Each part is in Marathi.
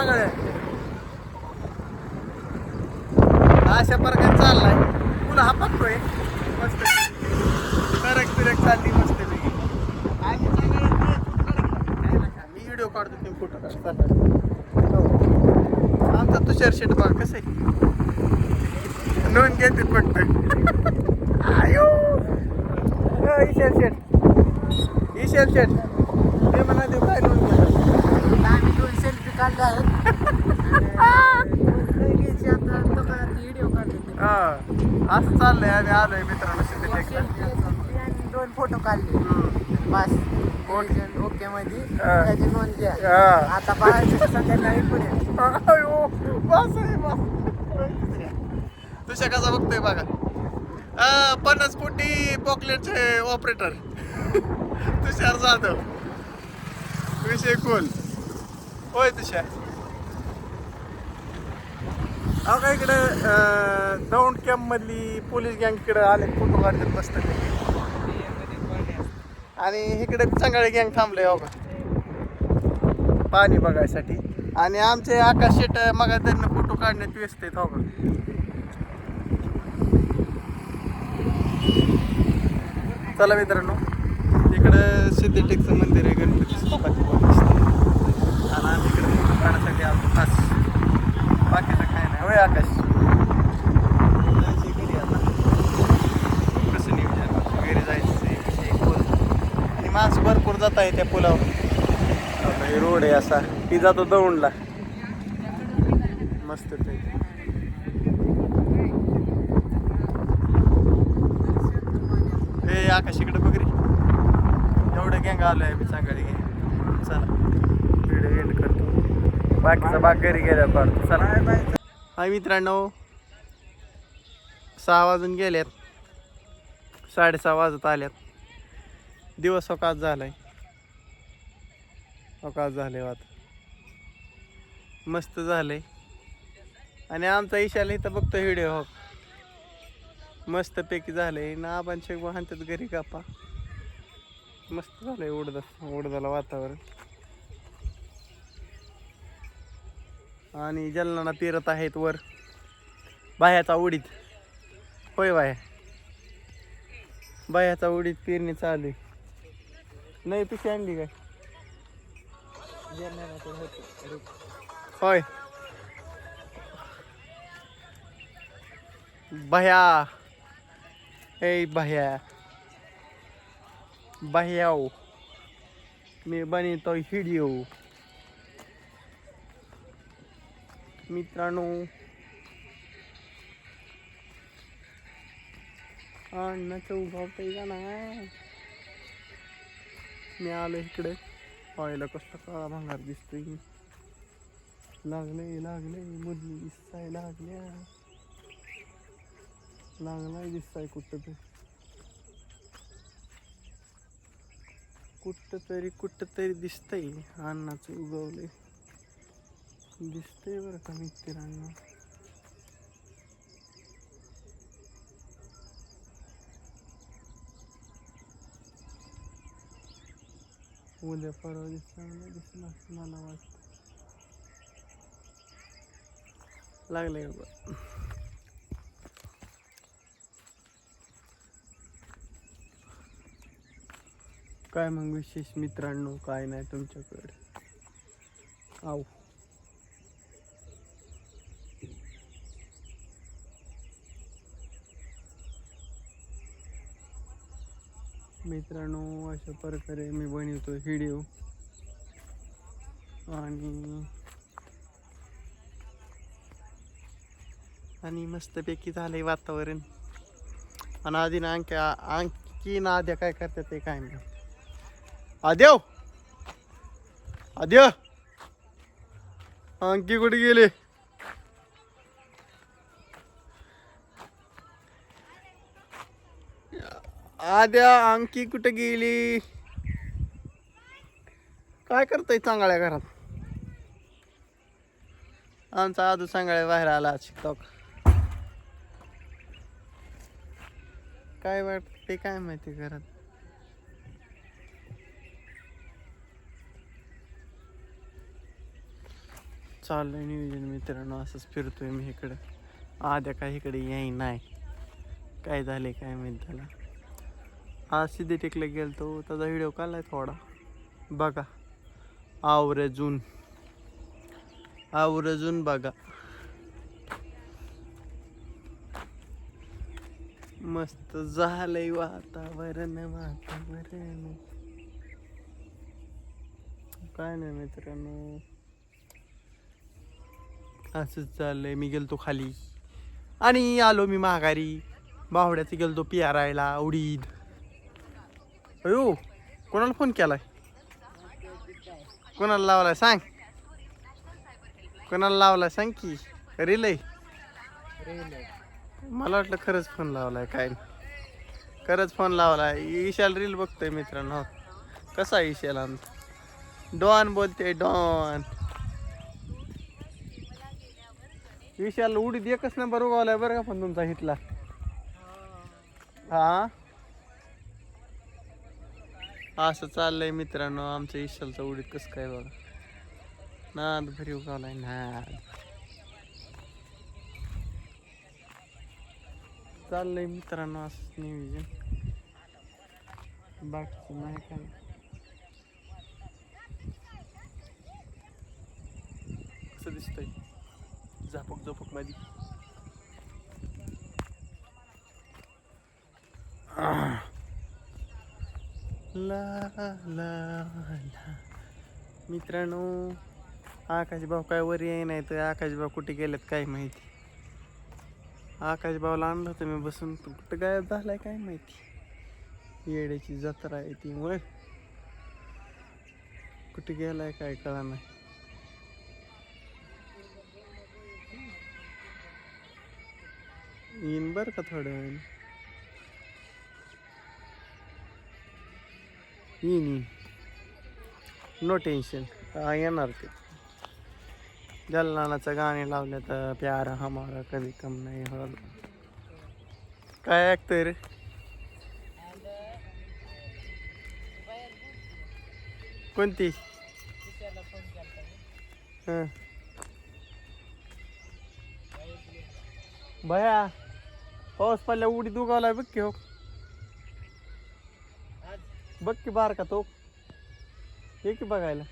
सगळे अशा प्रकारे चाललाय. पुन्हा हा पकतोय मस्त. करक फिरक चालली मस्त आणि मी व्हिडिओ काढतो तुम्ही फोटो काढता हो. आमचा तुषार शेट बघ कसं आहे. नोंद घेते फक्त आयो. अ, शेट. ईशान शेट. ते म्हणा देऊ काय नोंद घेतात काढले. हा असं चाललंय आम्ही आलोय मित्रांनो सिद्धटेकला दोन फोटो काढले. बस. ओके मध्ये. त्याची नोंद घ्या. हा. आता बाहेर संध्याकाळी पुढे? अयो, बस. तुझ्या कसा बघतोय बघा. अं, पन्नास कोटी पॉकलेटचे ऑपरेटर तुषार जाधव. विषय कोण होय तशा अहो का इकडे दौंड कॅम्प मधली पोलीस गँग इकडे आले फोटो काढतात मस्त आणि इकडे चांगले गँग थांबले हो का? पाणी बघायसाठी. आणि आमचे आकाश शेट मग त्यांना फोटो काढण्यात व्यस्त आहेत हो का? चला मित्रांनो इकडं सिद्धटेकचं मंदिर आहे गणपती बाप्पाची आम्ही इकडे फोटो काढण्यासाठी आलो. खास. बाकीचं काय नाही. होय आकाश? जायचंय घरी आता कसं नियोजन? घरी जायचं विषय बोल आणि माणसं भरपूर जात आहे त्या पुलावर. आता हे रोड आहे असा. ती जातो दौंडला. मस्त ते हे आकाश इकडे बघ रे. एवढं गँग आहे मी चांगली गँग चला. व्हिडिओ एंड करतो बाकीचा भाग घरी गेल्या काढतो चला. हाय मित्रांनो. सहा वाजून गेल्यात साडेसहा वाजत आल्यात दिवस अवकाश झालाय. अवकाश झाले वात. मस्त झालंय. आणि आमचा इशाला इथं बघतो व्हिडिओ हो. मस्त पैकी झालंय. ना आपण शेक वाहनतात घरी कापा मस्त झालंय उडद उडदाला वातावरण. आणि जलनाला पेरत आहेत वर. बाह्याचा उडीत होय बाया बाह्याचा उडीत पेरणी चालू आहे. नाही पिशी आणली काय? होय. भया ए भया भयाओ मी बनवतो हिडिओ. मित्रांनो. अण्णाचं उभावतंय का ना मी आलो इकडे. पाहायला कसला काळा भांगार दिसतोय. लागलंय लागलंय मुली दिसताय लागल्या. लागलाय दिसताय कुठं तरी कुठं तरी कुठं तरी दिसतंय अन्नाचं उगवलंय. दिसतंय बरं का मित्रांनो उद्या परवा दिसला दिसला असं मला वाटतं. लागले बरं काय मग विशेष मित्रांनो? काय नाही तुमच्याकडे. आहो मित्रांनो अशा प्रकारे मी बनवतो व्हिडिओ आणि आणि मस्तपैकी झालंय वातावरण. आणि आधी ना आणखी आणखी ना आद्या काय करतात ते काय नाही आद्यव हो. आद्य. आणखी कुठे गेले? आद्या अंकी कुठे गेली? काय करतोय चांगल्या घरात? आमचा आदू सांगाळ्या बाहेर आला शिकतो काय वाटत ते काय माहिती घरात? चाललंय नियोजन मित्रांनो असंच फिरतोय मी इकडं. आद्या काय इकडे येई नाही. काय झाले काय माहिती त्याला? आज सिद्धे टेकला गेलतो त्याचा व्हिडिओ काढलाय थोडा. बघा. आवर्जून. आवर्जून बघा. मस्त झालंय वातावरण वातावरण. काय नाही मित्रांनो. असंच चाललंय. मी गेलतो खाली. आणि आलो मी माघारी. बावड्याचं गेलतो पियारायला उडीद. अयो कोणाला फोन केलाय? कोणाला लावलाय? सांग. कोणाला लावलाय? सांग की. रिलय. मला वाटलं खरंच फोन लावलाय काय नाही. खरंच फोन लावलाय. ईशाल रील बघतोय मित्रांनो. कसा आहे ईशाल आमचा? डॉन बोलते डॉन. विशाल उडीत एकच नंबर उगवलाय बरं का पण तुमचा हिटला? हा? असं चाललंय मित्रांनो आमच्या इशालचा उडीत कसं काय बघा. नाद भरीव उगवलाय नाद. चाललंय मित्रांनो असंच नियोजन. बाकीचं नाही काय. कसं दिसतंय? झापक झोपक माझी ला ला ला मित्रांनो आकाशभाऊ काय वर येई नाही तर आकाशभाऊ कुठे गेलेत काय माहिती? आकाशभाऊला आणलं होतं मी बसून. पण कुठं गायब झालाय काय माहिती? येड्याची जत्रा आहे ती. वय कुठे गेलाय काय कळा नाही येईन बरं का थोड्या वेळाने? येईन येईन नो टेन्शन हा येणार ते. जलनाचं गाणे लावले तर प्यार हमारा कधी कम नाही हळद काय ऐकतोय रे? कोणती? हं. भया पाऊस पडल्या उडी दुखावला बघ की हो. बघ की बार का तो ये की बघायला.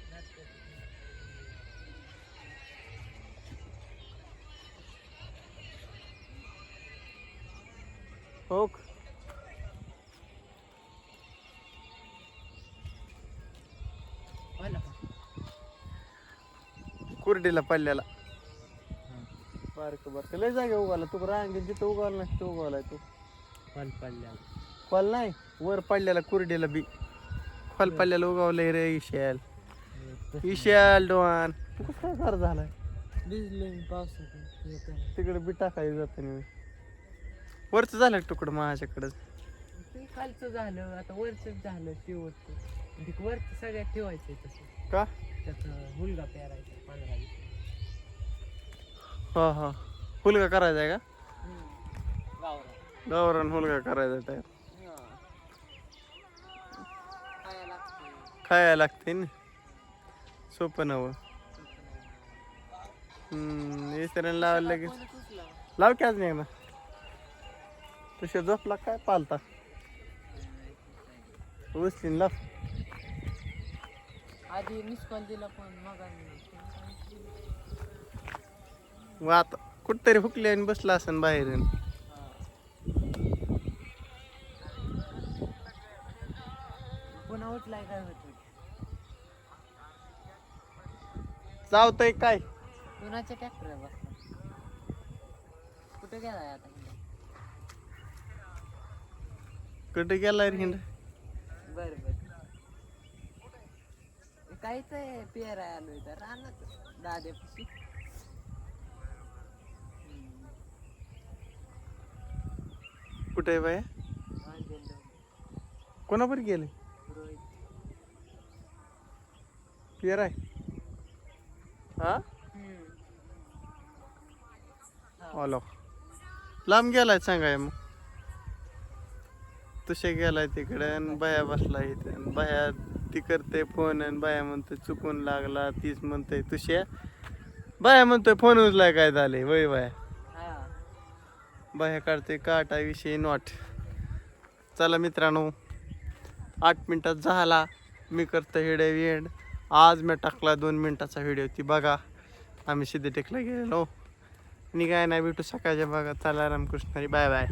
हो क- कुर्डीला पडल्याला बारक बारक लय जागे उगाला तू रांगे जिथं उगाला नाही तिथं उगालाय तू. पण पडल्या खोल नाही वर पडलेला कुर्डीला बी. खोल पडलेला उगावलंय रे इशल. इशल तू कसं काय घर झालाय? भिजले पावसात तिकडे बी टाकायचं जातं नाही वरचं झालं तुकडं माझ्याकडं? ते खालचं झालं आता वरच झालं शेवटचं. ते वरचं सगळ्यात ठेवायचं तसं. का? त्याचं हुलगा पेरायचा पंधरा हा हा. हुलगा करायचा आहे का? गावरा गावरान. हुलगा करायचा टायर खायला लागते ना. सोपं नवं इसऱ्यानं लावायला लगेच. लाव. की आज नाही ना तुझ्या झोपला काय पालता. उचलीन लाव. आधी दिला पण मग आता कुठतरी हुकले आणि बसला असन बाहेर पुन्हा उठलाय काय होत. चावतंय काय? कुणाच्या ट्रॅक्टर कुठे गेलाय आता कुठे गेलाय हिंड? बर बर. काहीच आहे पेरा आलोय तर राहणार दाद्यापाशी कुठे आहे बाया? कोणावर गेले? रोहित. पियर आहे? हा? आलो. लांब गेलाय सांगाय मग. तुषे गेलाय तिकडे आणि बाया बसला इथे. आणि बाया ती करते फोन आणि बाया म्हणते चुकून लागला तीच म्हणते तुषे बाया म्हणतोय फोन उचलाय काय झाले? वय बाया. बाया काढते काटा विषयी नॉट. चला मित्रांनो आठ मिनिटात झाला. मी करतो हिडे एंड आज मी टाकला दोन मिनटाचा व्हिडिओ ती बघा आम्ही सिद्धेटेकला गेलेलो. आणि काय नाही भेटू सकाळच्या बघा चला रामकृष्ण बाय बाय